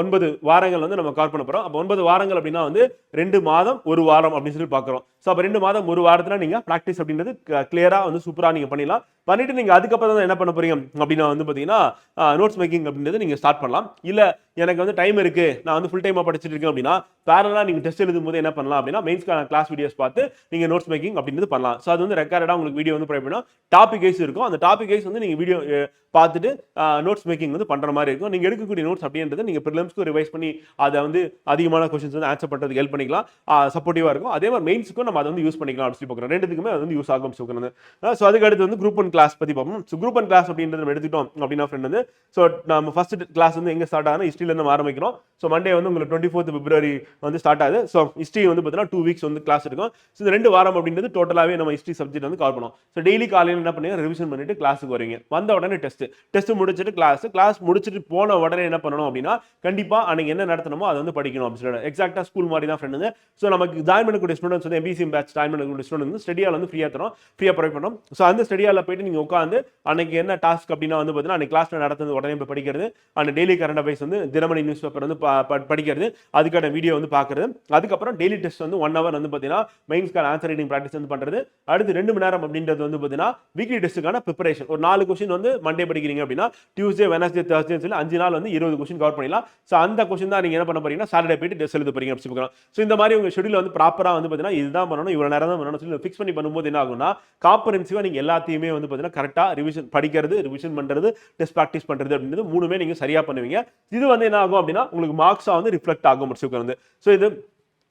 ஒன்பது வாரங்கள் வந்து நம்ம கவர் பண்ண போகிறோம் அப்போ ஒன்பது வாரங்கள் அப்படின்னா வந்து ரெண்டு மாதம் ஒரு வாரம் அப்படின்னு சொல்லி பார்க்குறோம். ஸோ அப்போ ரெண்டு மாதம் ஒரு வாரத்தில் நீங்கள் ப்ராக்டிஸ் அப்படின்றது கிளியராக வந்து சூப்பராக நீங்கள் பண்ணிடலாம். பண்ணிட்டு நீங்கள் அதுக்கப்புறம் தான் என்ன பண்ண போறீங்க? அப்படின்னா வந்து பார்த்தீங்கன்னா நோட்ஸ் மேக்கிங் அப்படின்றது நீங்கள் ஸ்டார்ட் பண்ணலாம். இல்லை எனக்கு வந்து டைம் இருக்கு. நான் வந்து ஃபுல் டைமாக படிச்சுட்டு இருக்கேன் அப்படின்னா பேரலாக நீங்கள் டெஸ்ட் எழுதும் போது என்ன பண்ணலாம் அப்படின்னா மெயின்ஸ்க்கான கிளாஸ் வீடியோஸ் பார்த்து நீங்கள் நோட்ஸ் மேக்கிங் அப்படின்றது பண்ணலாம். ஸோ அது வந்து ரெக்கார்டாக உங்களுக்கு வீடியோ வந்து ப்ரை பண்ணோம். டாபிக் வைஸ் இருக்கும். அந்த டாபிக் வைஸ் வந்து நீங்கள் வீடியோ பார்த்துட்டு நோட்ஸ் மேக்கிங் வந்து பண்ணுற மாதிரி இருக்கும். நீங்கள் எடுக்கக்கூடிய நோட்ஸ் அப்படின்றது நீங்கள் ப்ரிலிம்ஸ்க்கு ரிவைஸ் பண்ணி அதை வந்து அதிகமான கொஸ்டின்ஸ் வந்து ஆன்சர் பண்ணுறதுக்கு ஹெல்ப் பண்ணிக்கலாம். சப்போர்ட்டிவாக இருக்கும். அதே மாதிரி மெயின்ஸுக்கும் நம்ம அதை வந்து யூஸ் பண்ணிக்கலாம். அப்படின்னு சொல்லி பார்க்குறோம் ரெண்டுத்துக்குமே அது வந்து யூஸ் ஆகும். சொல்லுறது ஸோ அதுக்கு அடுத்து வந்து குரூப் ஒன் கிளாஸ் பற்றி பார்ப்போம். ஸோ குரூப் ஒன் கிளாஸ் அப்படின்றது நம்ம எடுத்துட்டோம் அப்படின்னா ஃப்ரெண்ட் வந்து ஸோ நம்ம ஃபர்ஸ்ட் கிளாஸ் வந்து எங்கே ஸ்டார்ட் ஆகுது ஹிஸ்ட்ரியிலேருந்து நம்ம ஆரம்பிக்கிறோம். ஸோ மண்டே வந்து உங்களுக்கு டுவெண்ட்டி ஃபோர்த் பிப்ரவரி வந்து ஸ்டார்ட் ஆகுது. ஸோ ஹிஸ்ட்ரி வந்து பார்த்தீங்கன்னா டூ வீக்ஸ் வந்து கிளாஸ் இருக்கும் ஸோ இந்த ரெண்டு வாரம் அப்படின்றது டோட்டலாகவே நம்ம ஹிஸ்ட்ரி சப்ஜெக்ட் வந்து கவர் பண்ணுவோம் ஸோ டெய்லி காலையில் என்ன பண்ணுங்க ரிவிஷன் பண்ணிட்டு கிளாஸுக்கு வரீங்க வந்த உடனே டெஸ்ட் டெஸ்ட் முடிச்சுட்டு கிளாஸ் கிளாஸ் முடிச்சுட்டு போன உடனே என்ன பண்ணணும் அப்படின்னா கண்டிப்பாக அன்னைக்கு என்ன நடத்தணுமோ அதை வந்து படிக்கணும் அப்படின்னு சொல்லிட்டு எக்ஸாக்டாக ஸ்கூல் மாதிரி தான் ஃப்ரெண்டுங்க ஸோ நமக்கு ஜாயின் பண்ணக்கூடிய ஸ்டூடெண்ட்ஸ் வந்து எம்பிசி பேட்ச் ஜாயின் பண்ணக்கூடிய ஸ்டூடெண்ட் வந்து ஸ்டடியால் வந்து ஃப்ரீயாக தரோம். ஃப்ரீயாக ப்ரொவைட் பண்ணோம். ஸோ அந்த ஸ்டடியால் போயிட்டு நீங்கள் உட்காந்து அன்னைக்கு என்ன டாஸ்க் அப்படின்னா வந்து பார்த்தீங்கன்னா அன்னைக்கு கிளாஸில் நடந்தது உடனே போய் படிக்கிறது. அந்த டெய்லி கரண்ட் அஃபேர்ஸ் வந்து தினமணி நியூஸ் பேப்பர் வந்து படிக்கிறது. அதுக்கான வீடியோ வந்து பார்க்குறது. அதுக்கப்புறம் டெய்லி டெஸ்ட் வந்து ஒன் ஹவர் வந்து பார்த்தீங்கன்னா மெயின்ஸ்க்கான ஆன்சர் ரைட்டிங் ப்ராக்டிஸ் வந்து பண்ணுறது அடுத்து ரெண்டு மணி நேரம் அப்படின்றது வந்து பார்த்தீங்கன்னா வீக்லி டெஸ்ட்டுக்கான ப்ரிப்பரேஷன் ஒரு நாலு கொஸ்டின் வந்து மண்டே படிக்கிறீங்க அப்படின்னா டியூஸ்டே வெனஸ்டே தேர்ஸ்டேன்னு சொல்லி அஞ்சு நாள் வந்து இருபது கொஸ்டின் கவர் பண்ணிடலாம். ஸோ அந்த கொஸ்டின் தான் நீங்கள் என்ன பண்ண போறீங்கன்னா சாட்டர்டே போயிட்டு டெஸ்ட் எழுத போறீங்க அப்படின்னு ஸோ இந்த மாதிரி உங்கள் ஷெடியூல் வந்து ப்ராப்பராக வந்து பார்த்தீங்கன்னா இதுதான் பண்ணணும் இவ்வளோ நேரம் தான் பண்ணணும் சொல்லி ஃபிக்ஸ் பண்ணி பண்ணும்போது என்ன ஆகும்னா காம்பரன்சிவாக நீங்கள் எல்லாத்தையுமே வந்து பார்த்தீங்கன்னா கரெக்டாக ரிவிஷன் படிக்கிறது ரிவிஷன் பண்ணுறது டெஸ்ட் ப்ராக்டிஸ் பண்ணுறது அப்படின்றது மூணுமே நீங்கள் சரியாக பண்ணுவீங்க. இது வந்து என்ன ஆகும் அப்படின்னா உங்களுக்கு மார்க்ஸாக வந்து ரிஃப்ளெக்ட் ஆகும் முடிச்சுக்க வந்து ஸோ இது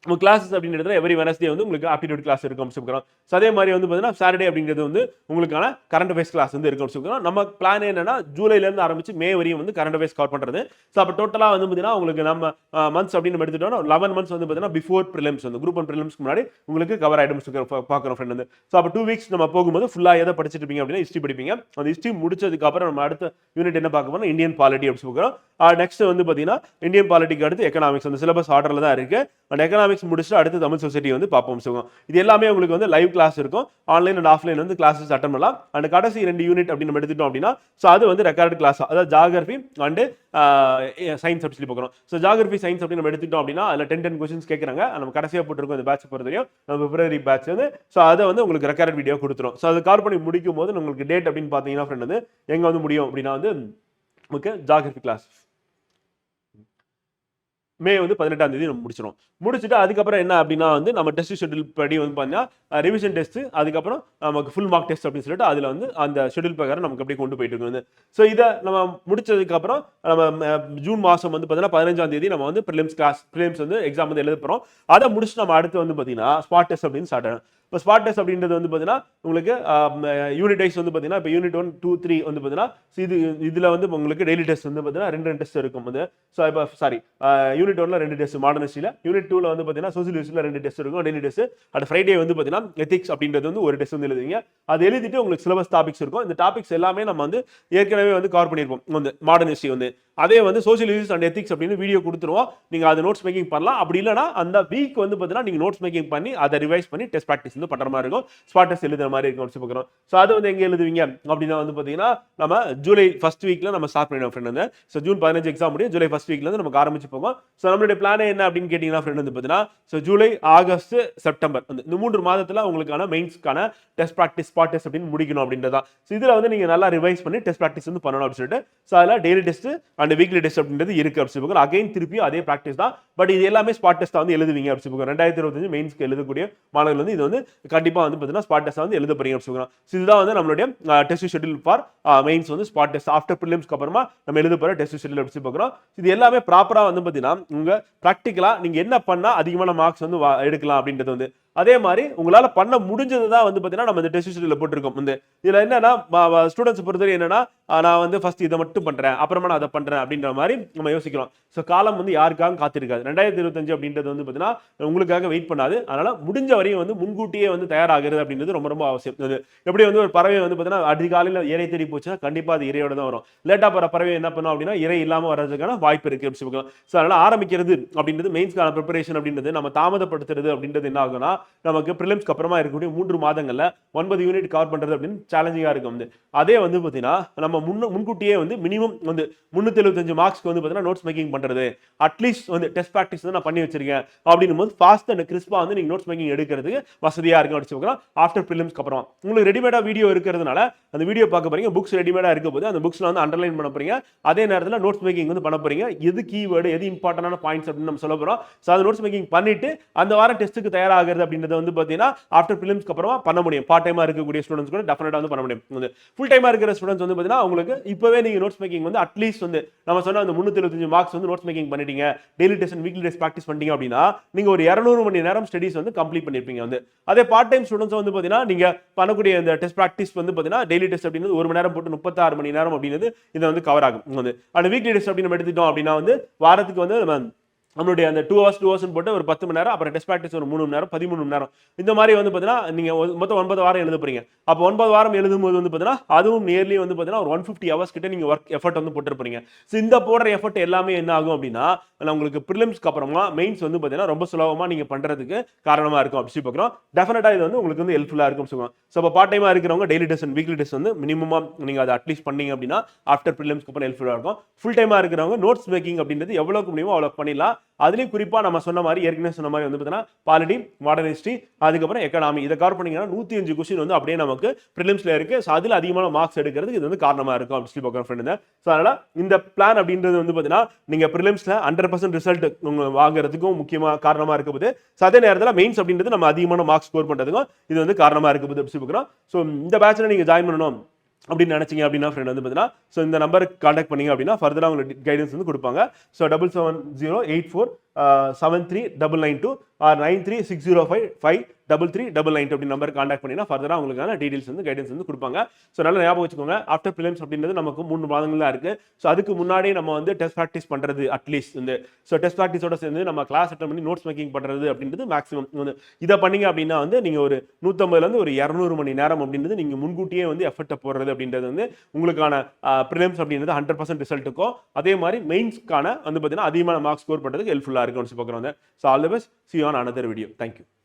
உங்க கிளாஸஸ் அப்படின்றது எவ்ரி வெனஸ்டே வந்து உங்களுக்கு ஆப்டிடியூட் கிளாஸ் இருக்கும் சொல்லுறோம் ஸோ அதே மாதிரி வந்து பார்த்தீங்கன்னா சாட்டர்டே அப்படிங்கிறது வந்து உங்களுக்கான கரண்ட் அஃபேர்ஸ் கிளாஸ் வந்து இருக்கும் சொல்லுறோம் நம்ம பிளான் என்னன்னா ஜூலைலேருந்து ஆரம்பிச்சு மே வரையும் வந்து கரண்ட் அஃபேர்ஸ் கவர் பண்ணுறது ஸோ அப்போ டோட்டலாக வந்து பார்த்தீங்கன்னா உங்களுக்கு நம்ம மந்த்ஸ் அப்படின்னு நம்ம எடுத்துட்டோம்னா லெவன் மந்த்ஸ் வந்து பார்த்தீங்கன்னா பிஃபோர் ப்ரிலிம்ஸ் வந்து குரூப் ஒன் ப்ரிலிம்ஸ்க்கு முன்னாடி உங்களுக்கு கவர் ஆகிடும் பார்க்குறோம் ஃப்ரெண்ட் வந்து. ஸோ அப்போ டூ வீக்ஸ் நம்ம போகும்போது ஃபுல்லாக எதை படிச்சுட்டு இருப்பீங்க அப்படின்னா ஹிஸ்ட்ரி படிப்பீங்க. அந்த ஹிஸ்ட்ரி முடிச்சதுக்கு அப்புறம் நம்ம அடுத்த யூனிட் என்ன பார்க்க போனால் இந்தியன் பாலிட்டி அப்படின்னு சொல்லுறோம் நெக்ஸ்ட் வந்து பார்த்தீங்கன்னா இந்தியன் பாலிட்டிக்கு அடுத்து எக்கனாமிக்ஸ் அந்த சிலபஸ் ஆர்டரில் தான் இருக்குது அண்ட் எக்கனாமிக்ஸ் முடிச்சுட்டு அடுத்து தமிழ் சொசைட்டி வந்து பார்ப்போம் சுகம் இது எல்லாமே உங்களுக்கு வந்து லைவ் கிளாஸ் இருக்கும். ஆன்லைன் அண்ட் ஆஃப்லைன் வந்து கிளாஸஸ் அட்டன் பண்ணலாம். அண்ட் கடைசி ரெண்டு யூனிட் அப்படின்னு நம்ம எடுத்துட்டோம் அப்படின்னா ஸோ அது வந்து ரெக்கார்டு கிளாஸ் அதாவது ஜாகிரபி அண்டு சயின்ஸ் அப்படி சொல்லி பார்க்குறோம் ஸோ ஜாகிரபி சயின்ஸ் அப்படின்னு நம்ம எடுத்துட்டோம் அப்படின்னா அதில் டென் டென் கொஸ்டின்ஸ் கேட்குறாங்க நம்ம கடைசியாக போட்டிருக்கோம் இந்த பேட்ச் பொறுத்தவரையும் நம்ம பிப்ரவரி பேட்ச் வந்து ஸோ அதை வந்து உங்களுக்கு ரெக்கார்ட் வீடியோ கொடுத்துரும். ஸோ அது கார் பண்ணி முடிக்கும் போது உங்களுக்கு டேட் அப்படின்னு பார்த்தீங்கன்னா ஃப்ரெண்ட் வந்து எங்கே வந்து முடியும் அப்படின்னா வந்து நமக்கு ஜாகிரபி கிளாஸ் மே வந்து பதினெட்டாம் தேதி நம்ம முடிச்சிடும் முடிச்சுட்டு அதுக்கப்புறம் என்ன அப்படின்னா வந்து நம்ம டெஸ்ட் ஷெட்யூல் படி வந்து பார்த்தீங்கன்னா ரிவிஷன் டெஸ்ட் அதுக்கப்புறம் நமக்கு ஃபுல் மார்க் டெஸ்ட் அப்படின்னு சொல்லிட்டு அதில் வந்து அந்த ஷெட்யூல் பிரகாரம் நமக்கு அப்படியே கொண்டு போயிட்டு இருக்கு வந்து. ஸோ இதை நம்ம முடிச்சதுக்கப்புறம் நம்ம ஜூன் மாதம் வந்து பார்த்தீங்கன்னா பதினஞ்சாம் தேதி நம்ம வந்து ப்ரிலிம்ஸ் கிளாஸ் ப்ரிலிம்ஸ் வந்து எக்ஸாம் வந்து எழுத போகிறோம் அதை முடிச்சுட்டு நம்ம அடுத்து வந்து பார்த்தீங்கன்னா ஸ்பாட் டெஸ்ட் அப்படின்னு ஸ்டார்ட் இப்போ ஸ்பாட் டெஸ்ட் அப்படின்றது வந்து பார்த்தீங்கன்னா உங்களுக்கு யூனிட் வைஸ் வந்து பார்த்தீங்கன்னா இப்போ யூனிட் ஒன் டூ த்ரீ வந்து பார்த்தீங்கன்னா இது இதில் வந்து உங்களுக்கு டெய்லி டெஸ்ட் வந்து பார்த்தீங்கன்னா ரெண்டு ரெண்டு டெஸ்ட் இருக்கும். வந்து ஸோ இப்போ சாரி யூனிட் ஒன்ல ரெண்டு டெஸ்ட் மாடர்னிஸ்டியில் யூனிட் டூவில் வந்து பார்த்தீங்கன்னா சோசியல் யூஸில் ரெண்டு டெஸ்ட் இருக்கும் டெய்லி டெஸ்ட் அட் ஃப்ரைடே வந்து பார்த்தீங்கன்னா எத்திக்ஸ் அப்படின்றது வந்து ஒரு டெஸ்ட் வந்து எழுதுவீங்க. அது எழுதிட்டு உங்களுக்கு சிலபஸ் டாபிக்ஸ் இருக்கும். இந்த டாபிக்ஸ் எல்லாமே நம்ம வந்து ஏற்கனவே வந்து கவர் பண்ணியிருப்போம். வந்து மாடர்னிஸ்டி வந்து. அதே வந்து சோஷியல் யூஸ் அண்ட் எத்திக்ஸ் அப்படின்னு வீடியோ கொடுத்துருவோம். நீங்கள் அது நோட்ஸ் மேக்கிங் பண்ணலாம். அப்படி இல்லைனா அந்த வீக் வந்து பார்த்தீங்கன்னா நீங்கள் நோட்ஸ் மேக்கிங் பண்ணி அதை ரிவைஸ் பண்ணி டெஸ்ட் ப்ராக்டிஸ் வந்து பண்ணுற மாதிரி இருக்கும். ஸ்பாட் டெஸ்ட் எழுதுற மாதிரி இருக்கும் வச்சு பார்க்குறோம். ஸோ அது வந்து எங்கே எழுதுவீங்க? அப்படின்னா வந்து பார்த்தீங்கன்னா நம்ம ஜூலை ஃபஸ்ட் வீக்கில் நம்ம ஸ்டார்ட் பண்ணிடுவோம் ஃப்ரெண்ட் வந்து. ஸோ ஜூன் பதினஞ்சு எக்ஸாம் முடியும். ஜூலை ஃபஸ்ட் வீக்ல வந்து நமக்கு ஆரம்பிச்சு போகும். ஸோ நம்மளுடைய பிளான் என்ன அப்படின்னு கேட்டிங்கன்னா ஃப்ரெண்ட் வந்து பார்த்தீங்கன்னா ஸோ ஜூலை ஆகஸ்ட் செப்டம்பர் வந்து இந்த மூன்று மாதத்தில் உங்களுக்கான மெயின்ஸ்க்கான டெஸ்ட் ப்ராக்டிஸ் ஸ்பாட் டெஸ்ட் அப்படின்னு முடிக்கணும் அப்படின்றதான் ஸோ இதில் வந்து நீங்கள் நல்லா ரிவைஸ் பண்ணி டெஸ்ட் ப்ராக்டிஸ் வந்து பண்ணணும் அப்படின்னு சொல்லிட்டு. ஸோ அதில் daily test and weekly test அப்படின்றது இருக்கு அப்படி சொல்லி அகைன் திருப்பியும் அதே ப்ராக்டிஸ் தான். பட் இது எல்லாமே ஸ்பாட் டெஸ்ட்டாக வந்து எழுதுவீங்க அப்படி சொல்லி ரெண்டாயிரத்தி இருபத்தஞ்சு மெயின்ஸ்க்கு எழுதக்கூடிய மாணவர்கள் வந்து இது வந்து கண்டிப்பாக வந்து பார்த்தீங்கன்னா ஸ்பாட் டெஸ்ட் வந்து எழுத போறீங்க அப்படி சொல்லுவோம் ஸோ இதுதான் வந்து நம்மளுடைய டெஸ்ட் ஷெட்யூல் ஃபார் மெயின்ஸ் வந்து ஸ்பாட் டெஸ்ட் ஆஃப்டர் ப்ரிலிம்ஸ்க்கு அப்புறமா நம்ம எழுத போகிற டெஸ்ட் ஷெட்யூல் அப்படி பார்க்குறோம். இது எல்லாமே ப்ராப்பராக வந்து பார்த்தீங்கன்னா உங்கள் ப்ராக்டிக்கலாக நீங்கள் என்ன பண்ணால் அதிகமான மார்க்ஸ் வந்து எடுக்கலாம் அப்படின்றது வந்து அதே மாதிரி உங்களால் பண்ண முடிஞ்சது தான் வந்து பார்த்தீங்கன்னா நம்ம இந்த டெஸ்ட் போட்டிருக்கோம். வந்து இதில் என்னன்னா ஸ்டூடெண்ட்ஸ் பொறுத்தவரை என்னன்னா நான் வந்து ஃபஸ்ட் இதை மட்டும் பண்ணுறேன் அப்புறமா நான் அதை பண்ணுறேன் அப்படின்ற மாதிரி நம்ம யோசிக்கிறோம். ஸோ காலம் வந்து யாருக்காக காத்திருக்காது. ரெண்டாயிரத்தி இருபத்தஞ்சு அப்படின்றது வந்து பார்த்தீங்கன்னா உங்களுக்காக வெயிட் பண்ணாது. அதனால் முடிஞ்ச வரையும் வந்து முன்கூட்டியே வந்து தயாராகிறது அப்படின்றது ரொம்ப ரொம்ப அவசியம். அது எப்படி வந்து ஒரு பறவை வந்து பார்த்தீங்கன்னா அதிகாலையில் இறை தேடி போச்சுன்னா கண்டிப்பாக அது இறையோட தான் வரும். லேட்டாக போகிற பறவை என்ன பண்ணும் அப்படின்னா இறை இல்லாமல் வர்றதுக்கான வாய்ப்பு இருக்குது அப்படின்னு சொல்லிக்கலாம் ஸோ அதனால் ஆரம்பிக்கிறது அப்படின்றது மெயின்ஸ்க்கான ப்ரிப்பரேஷன் அப்படின்றது நம்ம தாமதப்படுத்துறது அப்படின்றது என்ன ஆகும்னா நமக்கு ப்ரிலிம்ஸ்க்கு அப்புறமா இருக்கக்கூடிய மூன்று மாதங்கள்ல ஒன்பது யூனிட் கவர் பண்றது அப்படின்னு சேலஞ்சிங்காக இருக்கும் வந்து. அதே வந்து பார்த்தீங்கன்னா நம்ம முன்ன முன்கூட்டியே வந்து மினிமம் வந்து முந்நூற்றி எழுபத்தஞ்சு மார்க்ஸ்க்கு வந்து பார்த்தீங்கன்னா நோட்ஸ் மேக்கிங் பண்றது. அட்லீஸ்ட் வந்து டெஸ்ட் ப்ராக்டிஸ் வந்து நான் பண்ணி வச்சிருக்கேன். அப்படின்னும் போது ஃபாஸ்ட் அண்ட் கிறிஸ்பாக வந்து நீங்க நோட்ஸ் மேக்கிங் எடுக்கிறதுக்கு வசதியாக இருக்கும் அப்படின்னு சொல்லுவோம் ஆஃப்டர் ப்ரிலிம்ஸ்க்கு அப்புறம். உங்களுக்கு ரெடிமேடா வீடியோ இருக்கிறதுனால அந்த வீடியோ பார்க்க போறீங்க. புக்ஸ் ரெடிமேடாக இருக்க போது அந்த புக்ஸில் வந்து அண்டர்லைன் பண்ண போறீங்க. அதே நேரத்தில் நோட்ஸ் மேக்கிங் வந்து பண்ண போறீங்க. எது கீவேர்டு எது இம்பார்ட்டண்டான பாயிண்ட்ஸ் அப்படின்னு நம்ம சொல்ல போறோம். ஸோ அந்த நோட்ஸ் மேக்கிங் பண்ணிட்டு அந்த வாரம் டெஸ்ட்டுக்கு தயாராகிறது அப்படின்னு அப்படின்றத வந்து பார்த்தீங்கன்னா ஆஃப்டர் ப்ரிலிம்ஸ்க்கு அப்புறமா பண்ண முடியும். பார்ட் டைமாக இருக்கக்கூடிய ஸ்டூடெண்ட்ஸ் கூட டெஃபினட்டாக வந்து பண்ண முடியும். வந்து ஃபுல் டைமாக இருக்கிற ஸ்டூடெண்ட்ஸ் வந்து பார்த்தீங்கன்னா உங்களுக்கு இப்போவே நீங்கள் நோட்ஸ் மேக்கிங் வந்து அட்லீஸ்ட் வந்து நம்ம சொன்ன அந்த முந்நூற்றி இருபத்தஞ்சு மார்க்ஸ் வந்து நோட்ஸ் மேக்கிங் பண்ணிட்டீங்க. Daily test weekly test practice பண்ணிட்டீங்க அப்படின்னா நீங்கள் ஒரு இரநூறு மணி நேரம் ஸ்டடிஸ் வந்து கம்ப்ளீட் பண்ணிருப்பீங்க வந்து. அதே பார்ட் டைம் ஸ்டூடெண்ட்ஸ் வந்து பார்த்தீங்கன்னா நீங்கள் பண்ணக்கூடிய இந்த டெஸ்ட் ப்ராக்டிஸ் வந்து பார்த்தீங்கன்னா டெய்லி டெஸ்ட் அப்படின்னு ஒரு மணி நேரம் போட்டு முப்பத்தாறு மணி நேரம் அப்படின்றது இதை வந்து கவர் ஆகும். வந்து அந்த வீக்லி டெஸ்ட் அப்படின்னு நம்ம எடுத்துட்டோம் அப்படின்னா வந்து வாரத்துக்கு வந்து நம்ம நம்மளுடைய அந்த டூ ஹவர்ஸ் டூ ஹவர்ஸ் போட்டு ஒரு பத்து மணி நேரம் அப்புறம் டெஸ்ட் ப்ராக்டிஸ் ஒரு மூணு மணி நேரம் பதிமூணு மணி நேரம். இந்த மாதிரி வந்து பார்த்தீங்கன்னா நீங்கள் மொத்தம் ஒன்பது வாரம் எழுத போறீங்க. அப்போ ஒன்பது வாரம் எழுதும் போது வந்து பார்த்தீங்கன்னா அதுவும் நியர்லி வந்து பார்த்தீங்கன்னா ஒரு ஒன் ஃபிஃப்டி ஹவர்ஸ் கிட்ட நீங்கள் ஒர்க் எஃபர்ட் வந்து போட்டுருப்பீங்க ஸோ இந்த போடுற எஃபர்ட் எல்லாமே என்ன ஆகும் அப்படின்னா நான் உங்களுக்கு ப்ரிலிம்ஸ்க்கு அப்புறமா மெயின்ஸ் வந்து பார்த்தீங்கன்னா ரொம்ப சுலபமாக நீங்கள் பண்ணுறதுக்கு காரணமாக இருக்கும். அப்படி பார்க்குறோம் டெஃபினட்டாக இது வந்து உங்களுக்கு வந்து ஹெல்ப்ஃபுல்லாக இருக்கும் சொல்லுவோம் ஸோ இப்போ பார்ட் டைமாக இருக்கிறவங்க daily test and weekly test வந்து மினிமமாக நீங்கள் அதை அட்லீஸ்ட் பண்ணீங்க அப்படின்னா ஆஃப்டர் ப்ரிலிம்ஸ்க்கு அப்புறம் ஹெல்ப்ஃபுல்லாக இருக்கும். ஃபுல் டைமாக இருக்கிறவங்க நோட்ஸ் மேக்கிங் அப்படின்றது எவ்வளோக்கு முடியுமோ அவ்வளோ பண்ணிடலாம். அதுலயும் குறிப்பா நம்ம சொன்ன மாதிரி ஏற்கனவே சொன்ன மாதிரி வந்து பார்த்தீங்கன்னா பாலிட்டி மாடர்ன் ஹிஸ்ட்ரி அதுக்கப்புறம் எக்கனாமி இதை கவர் பண்ணீங்கன்னா நூத்தி அஞ்சு கொஸ்டின் வந்து அப்படியே நமக்கு ப்ரிலிம்ஸ்ல இருக்கு. ஸோ அதுல அதிகமான மார்க்ஸ் எடுக்கிறதுக்கு இது வந்து காரணமா இருக்கும் அப்படின்னு சொல்லி பார்க்குற ஃப்ரெண்டு ஸோ அதனால இந்த பிளான் அப்படின்றது வந்து பார்த்தீங்கன்னா நீங்க ப்ரிலிம்ஸ்ல ஹண்ட்ரட் பர்சன்ட் ரிசல்ட் வாங்குறதுக்கும் முக்கியமா காரணமா இருக்க போது ஸோ அதே நேரத்தில் மெயின்ஸ் அப்படின்றது நம்ம அதிகமான மார்க்ஸ் ஸ்கோர் பண்ணுறதுக்கும் இது வந்து காரணமா இருக்க போது அப்படி சொல்லி பார்க்குறோம். ஸோ இந்த பேட்ச்ல நீங்க ஜாயின் பண்ணணும். அப்படின்னு நினைச்சீங்க அப்படின்னா ஃப்ரெண்ட் வந்து பார்த்தீங்கன்னா ஸோ இந்த நம்பருக்கு காண்டாக்ட் பண்ணீங்க அப்படின்னா ஃபர்தராக உங்களுக்கு கைடன்ஸ் வந்து கொடுப்பாங்க. So double seven zero eight four seven three double nine two or nine three six zero five five double three double nine அப்படி நம்பர் காண்டாக்ட் பண்ணினா ஃபர்தராக உங்களுக்கான டீடெயில்ஸ் வந்து கைடன்ஸ் வந்து கொடுப்பாங்க. ஸோ நல்லா ஞாபகம் வச்சுக்கோங்க. ஆஃப்டர் பிலிம்ஸ் அப்படின்றது நமக்கு மூணு மாதங்கள் தான் இருக்குது ஸோ அதுக்கு முன்னாடி நம்ம வந்து டெஸ்ட் ப்ராக்டிஸ் பண்ணுறது அட்லீஸ்ட் வந்து. ஸோ டெஸ்ட் ப்ராக்டிஸோட சேர்ந்து நம்ம கிளாஸ் அட்டன் பண்ணி நோட்ஸ் மேக்கிங் பண்ணுறது அப்படின்றது மேக்ஸிமம் வந்து இதை பண்ணீங்க அப்படின்னா வந்து நீங்கள் ஒரு நூற்றம்பதுலேருந்து ஒரு இரநூறு மணி நேரம் அப்படின்றது நீங்கள் முன்கூட்டியே வந்து எஃபர்ட்டை போடுறது அப்படின்றது வந்து உங்களுக்கான ப்ரிலிம்ஸ் அப்படின்றது ஹண்ட்ரட் பர்சன்ட் ரிசல்ட்டுக்கும் அதே மாதிரி மெயின்ஸ்க்கான வந்து பார்த்தீங்கன்னா அதிகமான மார்க்ஸ் ஸ்கோர் பண்ணுறதுக்கு ஹெல்ப்ஃபுல்லாக இருக்கும் பார்க்குறோம் so all the best see on another video thank you